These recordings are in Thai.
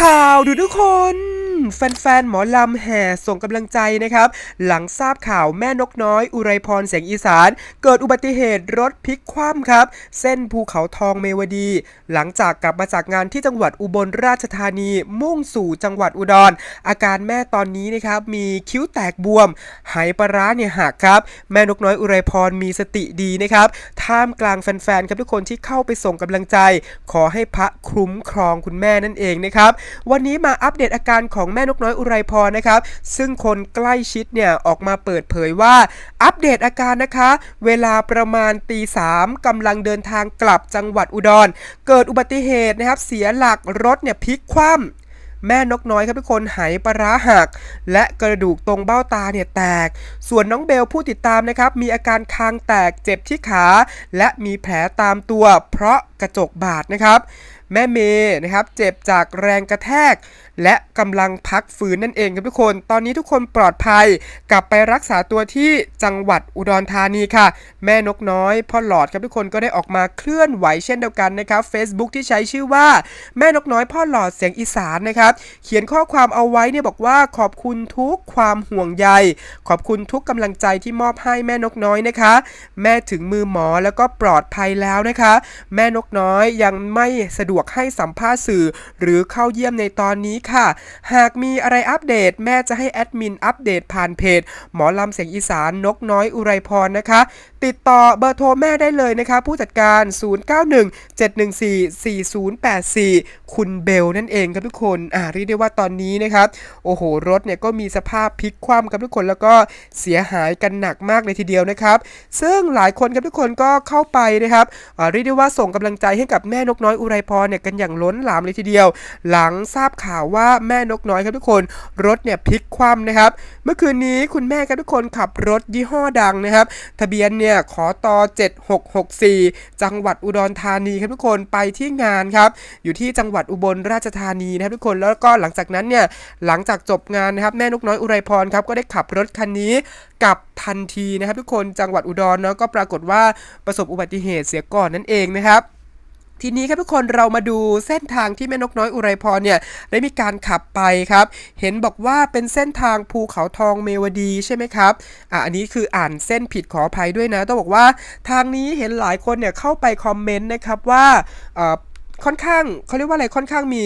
ข่าวดูทุกคน แฟนๆหมอลำแห่ส่งกำลังใจนะครับ หลังทราบข่าวแม่นกน้อย อุไรพรเสียงอีสาน เกิดอุบัติเหตุรถพลิกคว่ำครับ เส้นภูเขาทองเมวดี หลังจากกลับมาจากงานที่จังหวัดอุบลราชธานี มุ่งสู่จังหวัดอุดร อาการแม่ตอนนี้นะครับมีคิ้วแตกบวม หายปลาร้าเนี่ยหักครับแม่นกน้อยอุไรพรมีสติดีนะครับท่ามกลางแฟนๆครับทุกคนที่เข้าไปส่งกำลังใจ ขอให้พระคุ้มครองคุณแม่นั่นเองนะครับวันนี้มาอัปเดตอาการของม่นกน้อยอุไรพรนะครับ ซึ่งคนใกล้ชิดเนี่ยออกมาเปิดเผยว่า อัปเดตอาการนะคะ เวลาประมาณตีสามกำลังเดินทางกลับจังหวัดอุดร เกิดอุบัติเหตุนะครับเสียหลักรถเนี่ยพลิกคว่ำแม่นกน้อยครับทุกคนหายปลาร้าหัก และกระดูกตรงเบ้าตาเนี่ยแตก ส่วนน้องเบลผู้ติดตามนะครับ มีอาการคางแตกเจ็บที่ขา และมีแผลตามตัวเพราะกระจกบาดนะครับ แม่เมย์นะครับเจ็บจากแรงกระแทก และกำลังพักฟื้นนั่นเองครับทุกคน ตอนนี้ทุกคนปลอดภัย กลับไปรักษาตัวที่จังหวัดอุดรธานีค่ะ แม่นกน้อยพ่อหลอดครับทุกคนก็ได้ออกมาเคลื่อนไหวเช่นเดียวกันนะครับ Facebook ที่ใช้ชื่อว่าแม่นกน้อยพ่อหลอดเสียงอีสานนะครับ เขียนข้อความเอาไว้เนี่ยบอกว่าขอบคุณทุกความห่วงใย ขอบคุณทุกกำลังใจที่มอบให้แม่นกน้อยนะคะ แม่ถึงมือหมอแล้วก็ปลอดภัยแล้วนะคะ แม่นกน้อยยังไม่สะดวกให้สัมภาษณ์สื่อ หรือเข้าเยี่ยมในตอนนี้ค่ะ หากมีอะไรอัปเดตแม่จะให้แอดมินอัปเดตผ่านเพจ หมอลำเสียงอีสานนกน้อยอุไรพรนะคะ ติดต่อเบอร์โทรแม่ได้เลยนะคะ ผู้จัดการ 0917144084 คุณเบลนั่นเองครับทุกคนอ่าเรียกได้ว่าตอนนี้นะครับ โอ้โห รถเนี่ยก็มีสภาพพลิกคว่ำครับทุกคนแล้วก็เสียหายกันหนักมากเลยทีเดียวนะครับ ซึ่งหลายคนครับทุกคนก็เข้าไปนะครับอาเรียกได้ว่าส่งกำลังใจให้กับแม่นกน้อยอุไรพรเนี่ยกันอย่างล้นหลามเลยทีเดียว หลังทราบข่าวว่าแม่นกน้อยครับทุกคนรถเนี่ยพลิกคว่ำนะครับ เมื่อคืนนี้คุณแม่ครับทุกคนขับรถยี่ห้อดังนะครับ ทะเบียนเนี่ยขอตอ7664 จังหวัดอุดรธานีครับทุกคนไปที่งานครับ อยู่ที่จังหวัดอุบลราชธานีนะครับทุกคนแล้วก็หลังจากนั้นเนี่ยหลังจากจบงานนะครับแม่นกน้อยอุไรพรครับก็ได้ขับรถคันนี้กลับทันทีนะครับ ทุกคนจังหวัดอุดรเนาะก็ปรากฏว่าประสบอุบัติเหตุเสียก่อนนั่นเองนะครับ ทีนี้ครับทุกคนเรามาดูเส้นทางที่แม่นกน้อยอุไรพรเนี่ยได้มีการขับไปครับ เห็นบอกว่าเป็นเส้นทางภูเขาทองเมวดีใช่ไหมครับอะอันนี้คืออ่านเส้นผิดขออภัยด้วยนะ ต้องบอกว่าทางนี้เห็นหลายคนเนี่ยเข้าไปคอมเมนต์นะครับว่าค่อนข้างเขาเรียกว่าอะไรค่อนข้างมี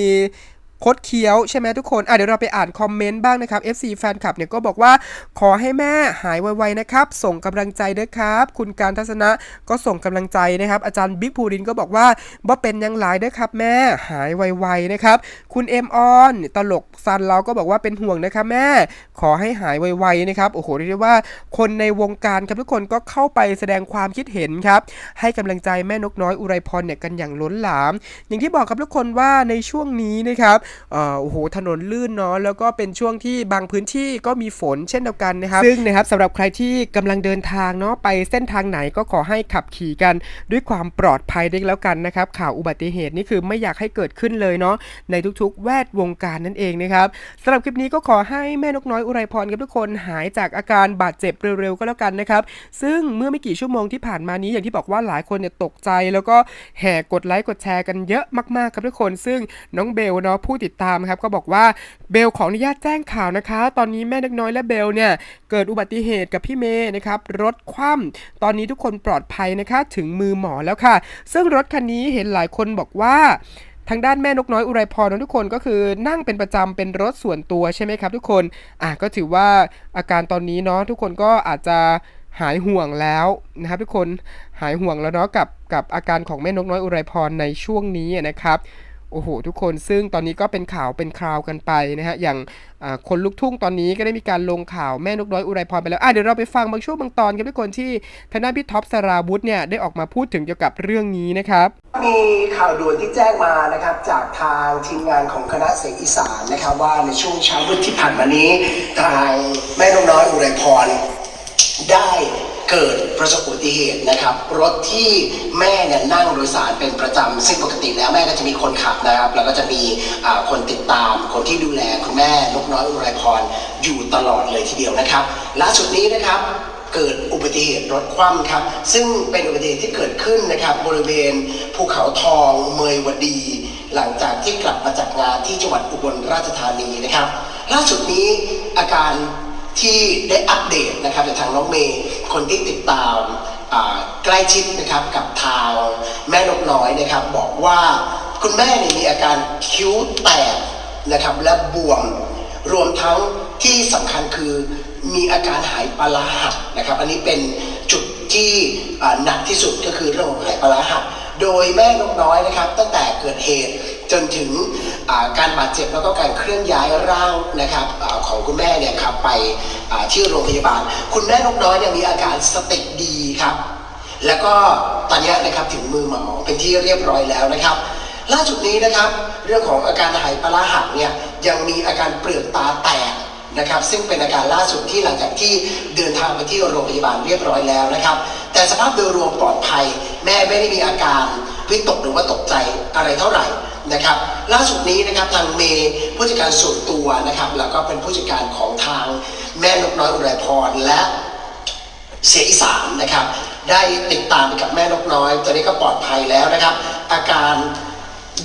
คดเคี้ยวใช่ไหมทุกคนอะเดี๋ยวเราไปอ่านคอมเมนต์บ้างนะครับ FC แฟนคลับเนี่ยก็บอกว่าขอให้แม่หายไวๆนะครับ ส่งกำลังใจด้วยครับ คุณการทัศนะก็ส่งกำลังใจนะครับ อาจารย์บิ๊กภูรินก็บอกว่าบ่เป็นยังหลายด้วยครับแม่หายไวๆนะครับ คุณเอ็มออนตลกซันเราก็บอกว่าเป็นห่วงนะครับแม่ขอให้หายไวๆนะครับโอ้โหเรียกได้ว่าคนในวงการครับทุกคนก็เข้าไปแสดงความคิดเห็นครับ ให้กำลังใจแม่นกน้อยอุไรพรเนี่ยกันอย่างล้นหลาม อย่างที่บอกครับทุกคนว่าในช่วงนี้นะครับโอ้โหถนนลื่นเนาะแล้วก็เป็นช่วงที่บางพื้นที่ก็มีฝนเช่นเดียวกันนะครับ ซึ่งนะครับสำหรับใครที่กำลังเดินทางเนาะไปเส้นทางไหนก็ขอให้ขับขี่กันด้วยความปลอดภัยด้วยแล้วกันนะครับ ข่าวอุบัติเหตุนี่คือไม่อยากให้เกิดขึ้นเลยเนาะในทุกๆ แวดวงการนั่นเองนะครับสำหรับคลิปนี้ก็ขอให้แม่นกน้อยอุไรพรกับทุกคนหายจากอาการบาดเจ็บเร็วๆก็แล้วกันนะครับ ซึ่งเมื่อไม่กี่ชั่วโมงที่ผ่านมานี้อย่างที่บอกว่าหลายคนเนี่ยตกใจ แล้วก็แห่กดไลค์กดแชร์กันเยอะมากๆครับทุกคน ซึ่งน้องเบลเนาะผู้ติดตามครับก็บอกว่าเบลขออนุญาตแจ้งข่าวนะคะ ตอนนี้แม่นกน้อยและเบลเนี่ยเกิดอุบัติเหตุกับพี่เมย์นะครับรถคว่ำตอนนี้ทุกคนปลอดภัยนะคะถึงมือหมอแล้วค่ะ ซึ่งรถคันนี้เห็นหลายคนบอกว่าทางด้านแม่นกน้อยอุไรพรนะทุกคนก็คือนั่งเป็นประจำเป็นรถส่วนตัวใช่ไหมครับ ทุกคนอะก็ถือว่าอาการตอนนี้เนาะทุกคนก็อาจจะหายห่วงแล้วนะครับทุกคนหายห่วงแล้วเนาะกับกับอาการของแม่นกน้อยอุไรพรในช่วงนี้นะครับ โอ้โหทุกคนซึ่งตอนนี้ก็เป็นข่าวเป็นคราวกันไปนะฮะอย่างคนลุกทุ่งตอนนี้ก็ได้มีการลงข่าวแม่นกน้อยอุไรพรไปแล้วอะเดี๋ยวเราไปฟังบางช่วงบางตอนกันทุกคนที่ทางด้านพี่ท็อปสราวุธเนี่ยได้ออกมาพูดถึงเกี่ยวกับเรื่องนี้นะครับ มีข่าวด่วนที่แจ้งมานะครับจากทางทีมงานของคณะเสียงอีสานนะครับว่าในช่วงเช้ามืดที่ผ่านมานี้ทางแม่นกน้อยอุไรพรได้ เกิดประสบอุบัติเหตุนะครับ รถที่แม่เนี่ยนั่งโดยสารเป็นประจำซึ่งปกติแล้วแม่ก็จะมีคนขับนะครับ แล้วก็จะมีคนติดตาม คนที่ดูแลคุณแม่นกน้อยอุไรพรอยู่ตลอดเลยทีเดียวนะครับล่าสุดนี้นะครับเกิดอุบัติเหตุรถคว่ำครับ ซึ่งเป็นอุบัติเหตุที่เกิดขึ้นนะครับ บริเวณภูเขาทองเมยวดี หลังจากที่กลับมาจากงานที่จังหวัดอุบลราชธานีนะครับ ล่าสุดนี้อาการที่ได้อัปเดตนะครับจากทางน้องเมย์ คนที่ติดตามอ่าใกล้ชิดนะครับกับทางแม่นกน้อยนะครับ บอกว่าคุณแม่เนี่ยมีอาการคิ้วแตกนะครับและบวมรวมทั้งที่สำคัญคือมีอาการหายปลาร้าหักนะครับ อันนี้เป็นจุดที่หนักที่สุดก็คือเรื่องของหายปลาหักโดยแม่นกน้อยนะครับ ตั้งแต่เกิดเหตุ จนถึงการบาดเจ็บแล้วก็การเคลื่อนย้ายร่างนะครับอของคุณแม่เนี่ยครับไปที่โรงพยาบาล คุณแม่นกน้อยเนี่ยมีอาการสติดีครับ แล้วก็ตอนนี้นะครับถึงมือหมอเป็นที่เรียบร้อยแล้วนะครับ ล่าสุดนี้นะครับ เรื่องของอาการหายปลาร้าหักเนี่ยยังมีอาการเปลือกตาแตกนะครับ ซึ่งเป็นอาการล่าสุดที่หลังจากที่เดินทางไปที่โรงพยาบาลเรียบร้อยแล้วนะครับ แต่สภาพโดยรวมปลอดภัย แม่ไม่ได้มีอาการวิตกหรือว่าตกใจอะไรเท่าไหร่ นะครับ ล่าสุดนี้นะครับทางเมย์ผู้จัดการส่วนตัวนะครับ แล้วก็เป็นผู้จัดการของทางแม่นกน้อยอุไรพรและเสียอีสานนะครับ ได้ติดตามไปกับแม่นกน้อย ตอนนี้ก็ปลอดภัยแล้วนะครับ อาการ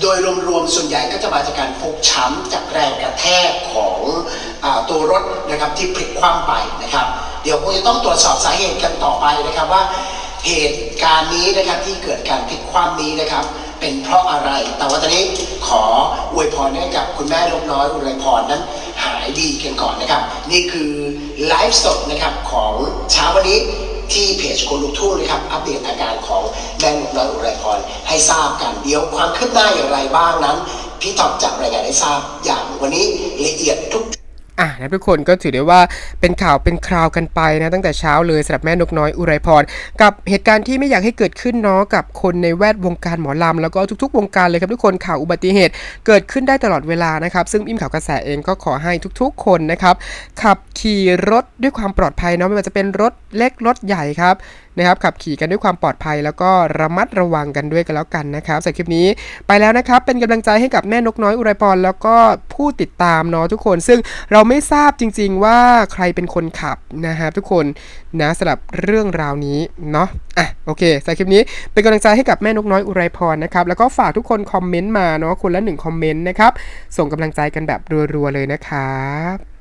โดยรวมๆส่วนใหญ่ก็จะมาจากการฟกช้ำจากแรงกระแทกของอตัวรถนะครับที่พลิกคว่ำไปนะครับ เดี๋ยวคงจะต้องตรวจสอบสาเหตุกันต่อไปนะครับว่าเหตุการณ์นี้นะครับที่เกิดการพลิกคว่ำนี้นะครับ เป็นเพราะอะไร แต่ว่าตอนนี้ขออวยพรให้กับคุณแม่นกน้อยอุไรพรนั้นหายดีกันก่อนนะครับ นี่คือไลฟ์สดนะครับของเช้าวันนี้ที่เพจคนลุกทุ่งนะครับ อัปเดตอาการของแม่นกน้อยอุไรพรให้ทราบกันเดี๋ยวความคืบหน้าอย่างไรบ้างนั้น พี่ตอบจะรายงานให้ทราบอย่างวันนี้ละเอียดทุกะนะทุกคนก็ถือได้ว่าเป็นข่าวเป็นคราวกันไปนะตั้งแต่เช้าเลยสำหรับแม่นกน้อยอุไรพรกับเหตุการณ์ที่ไม่อยากให้เกิดขึ้นเนาะกับคนในแวดวงการหมอลำแล้วก็ทุกๆ วงการเลยครับทุกคนข่าวอุบัติเหตุเกิดขึ้นได้ตลอดเวลานะครับ ซึ่งอิมข่าวกระแสเองก็ขอให้ทุกๆ คนนะครับขับขี่รถด้วยความปลอดภัยเนาะไม่ว่าจะเป็นรถเล็กรถใหญ่ครับนะครับขับขี่กันด้วยความปลอดภัย แล้วก็ระมัดระวังกันด้วยกันแล้วกันนะครับสำหรับคลิปนี้ไปแล้วนะครับเป็นกำลังใจให้กับแม่นกน้อยอุไรพรแล้วก็ผู้ติดตามเนาะทุกคน ซึ่งเราไม่ทราบจริงๆว่าใครเป็นคนขับนะครับทุกคนนะสำหรับเรื่องราวนี้เนาะอะโอเคสำหรับคลิปนี้เป็นกำลังใจให้กับแม่นกน้อยอุไรพรนะครับแล้วก็ฝากทุกคนคอมเมนต์มาเนาะคนละหนึ่งคอมเมนต์นะครับส่งกำลังใจกันแบบรัวๆเลยนะครับ